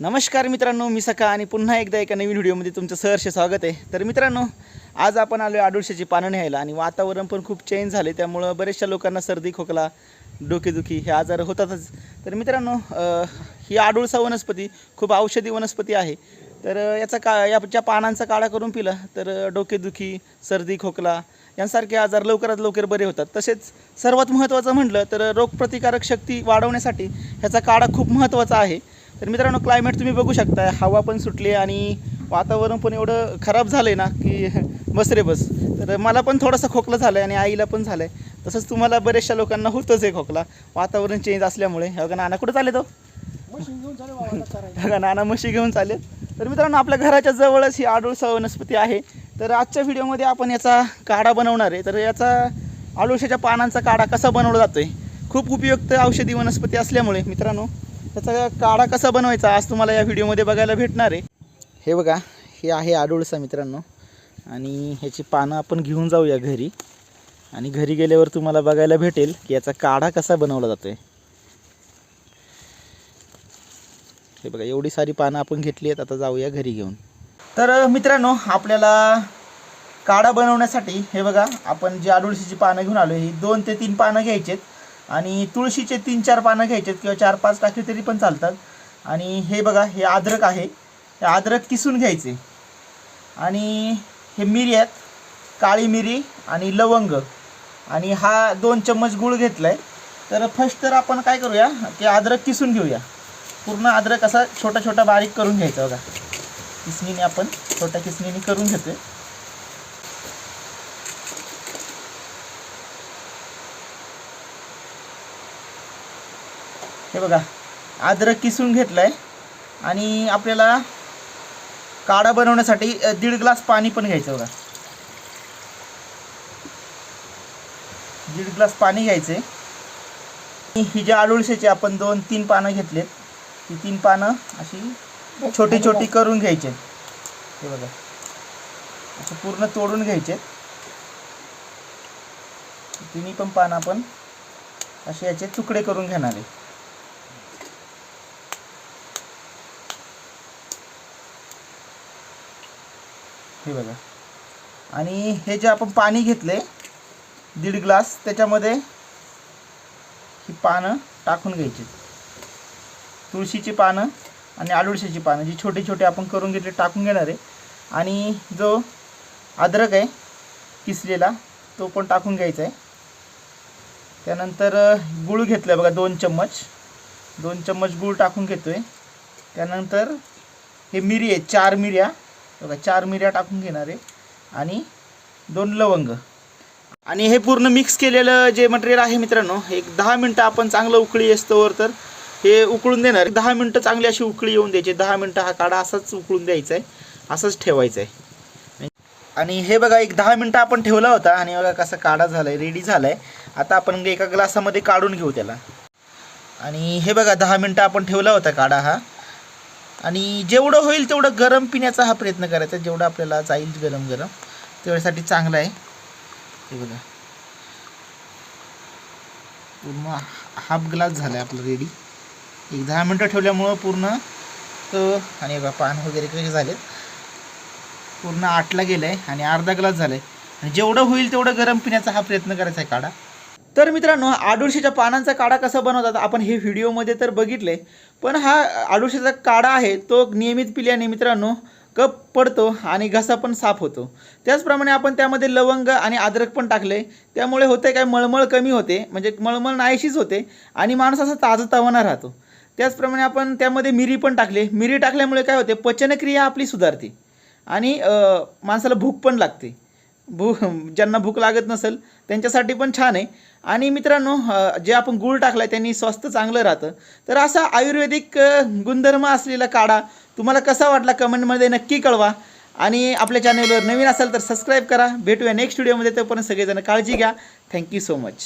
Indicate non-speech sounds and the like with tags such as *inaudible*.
नमस्कार मित्रांनो मी सका आणि पुन्हा एकदा एका नवीन व्हिडिओमध्ये तुमचं सहर्ष स्वागत आहे. तर मित्रांनो आज आपण आलो आहे आडुळशाची पानं न्यायला आणि वातावरण पण खूप चेंज झाले त्यामुळं बऱ्याचशा लोकांना सर्दी खोकला डोकेदुखी हे आजार होतातच. तर मित्रांनो ही आडुळसा वनस्पती खूप औषधी वनस्पती आहे. तर याचा का याच्या पानांचा काळा करून पिला तर डोकेदुखी सर्दी खोकला यांसारखे आजार लवकरात लवकर बरे होतात. तसेच सर्वात महत्त्वाचं म्हटलं तर रोगप्रतिकारक शक्ती वाढवण्यासाठी ह्याचा काढा खूप महत्त्वाचा आहे. तर मित्रांनो क्लायमेट तुम्ही बघू शकता हवा पण सुटली आणि वातावरण पण एवढं खराब झालं आहे ना की *laughs* बस रे बस. तर मला पण थोडासा खोकला झाला आहे आणि आईला पण झालं आहे तसंच तुम्हाला बऱ्याचशा लोकांना होतंच आहे खोकला. वातावरण चेंज असल्यामुळे. ह्या बघा नाना कुठं चालेल तो हो? ह्या बघा नाना म्हशी घेऊन चालेल तर मित्रांनो आपल्या घराच्या जवळच ही आडुळसा वनस्पती आहे. तर आजच्या व्हिडिओमध्ये आपण याचा काढा बनवणार आहे. तर याचा आडुळशाच्या पानांचा काढा कसा बनवला जातो आहे खूप उपयुक्त औषधी वनस्पती असल्यामुळे मित्रांनो. त्याचा काढा कसा बनवायचा आज तुम्हाला या व्हिडिओमध्ये बघायला भेटणार आहे. हे बघा हे आहे आडोळसा मित्रांनो. आणि ह्याची पानं आपण घेऊन जाऊया घरी. आणि घरी गेल्यावर तुम्हाला बघायला भेटेल की याचा काढा कसा बनवला जातो आहे हे बघा एवढी सारी पानं आपण घेतली आहेत आता जाऊया घरी घेऊन. तर मित्रांनो आपल्याला काढा बनवण्यासाठी हे बघा आपण जी आडोळशीची पानं घेऊन आलो ही दोन ते तीन पानं घ्यायचेत. आणि तुळशीचे तीन चार पानं घ्यायचेत किंवा चार पाच टाकले तरी पण चालतात. आणि हे बघा हे अद्रक आहे. हे अद्रक किसून घ्यायचे. आणि हे मिरी आहेत. काळी मिरी आणि लवंग. आणि हा दोन चम्मच गूळ घेतला आहे तर फर्स्ट तर आपण काय करूया? की अद्रक किसून घेऊया. पूर्ण अद्रक असा छोटा छोटा बारीक करून घ्यायचा बघा. किसणीने आपण छोट्या किसणीने करून घेतोय. हे बघा अद्रक किसून घेतलंय आणि आपल्याला काढा बनवण्यासाठी दीड ग्लास पाणी पण घ्यायचं बघा. दीड ग्लास पाणी घ्यायचे ही ज्या आडुळशाची आपण दोन तीन पानं घेतलेत ती तीन पानं अशी छोटी छोटी करून घ्यायचे. हे बघा असं पूर्ण तोडून घ्यायचे. तिन्ही पण पानं आपण असे याचे तुकडे करून घेणार आहे. हे बघा. आणि हे जे आपण पाणी घेतले दीड ग्लास त्याच्यामध्ये ही पानं टाकून घ्यायची. तुळशीची पानं आणि आडुळशीची पानं जी छोटी छोटी आपण करून घेतली टाकून घेणार आहे. आणि जो अद्रक आहे किसलेला तो पण टाकून घ्यायचा आहे. त्यानंतर गुळ गूळ घेतलं आहे बघा दोन चम्मच. दोन चम्मच गूळ टाकून घेतो आहे त्यानंतर हे मिरी आहे चार मिऱ्या. बघा चार मिऱ्या टाकून घेणार आहे. आणि दोन लवंग. आणि हे पूर्ण मिक्स केलेलं जे मटेरियल आहे मित्रांनो एक दहा मिनटं आपण चांगलं उकळी असतोवर तर हे उकळून देणार. दहा मिनटं चांगली अशी उकळी येऊन द्यायची. दहा मिनटं हा काढा असाच उकळून द्यायचा आहे असंच ठेवायचं आहे आणि हे बघा एक दहा मिनटं आपण ठेवला होता. आणि बघा कसा काढा झाला आहे रेडी झाला आहे आता आपण एका ग्लासामध्ये काढून घेऊ त्याला. आणि हे बघा दहा मिनटं आपण ठेवला होता काढा हा. आणि जेवढं होईल तेवढं गरम पिण्याचा हा प्रयत्न करायचा जेवढं आपल्याला जाईल गरम गरम तेवढ्यासाठी चांगलं आहे. हे बघा. पूर्ण हाफ ग्लास झाला आहे आपलं रेडी एक दहा मिनटं ठेवल्यामुळं पूर्ण तो आणि बघा पान वगैरे कसे झालेत. पूर्ण आटला गेलं आहे आणि अर्धा ग्लास झाला आहे आणि जेवढं होईल तेवढं गरम पिण्याचा हा प्रयत्न करायचा आहे काढा. तर मित्रांनो आडुळशीच्या पानांचा काढा कसा बनवतात आपण हे व्हिडिओमध्ये तर बघितले पण हा आडुळशीचा काढा आहे तो नियमित पिल्याने मित्रांनो कप पडतो आणि घसा पण साफ होतो. त्याचप्रमाणे आपण त्यामध्ये लवंग आणि अद्रक पण टाकले त्यामुळे होते काय मळमळ कमी होते म्हणजे मळमळ नाहीशीच होते आणि माणूस असा ताजतावाना राहतो. त्याचप्रमाणे आपण त्यामध्ये मिरी पण टाकले मिरी टाकल्यामुळे काय होते पचनक्रिया आपली सुधारते आणि माणसाला भूक पण लागते. भूक ज्यांना भूक लागत नसेल त्यांच्यासाठी पण छान आहे. आणि मित्रांनो जे आपण गूळ टाकला त्यांनी स्वास्थ्य चांगलं राहतं. तर असा आयुर्वेदिक गुणधर्म असलेला काढा. तुम्हाला कसा वाटला कमेंटमध्ये नक्की कळवा. आणि आपल्या चॅनलवर नवीन असाल तर सबस्क्राईब करा. भेटूया नेक्स्ट व्हिडिओमध्ये तोपर्यंत सगळेजण काळजी घ्या. Thank you so much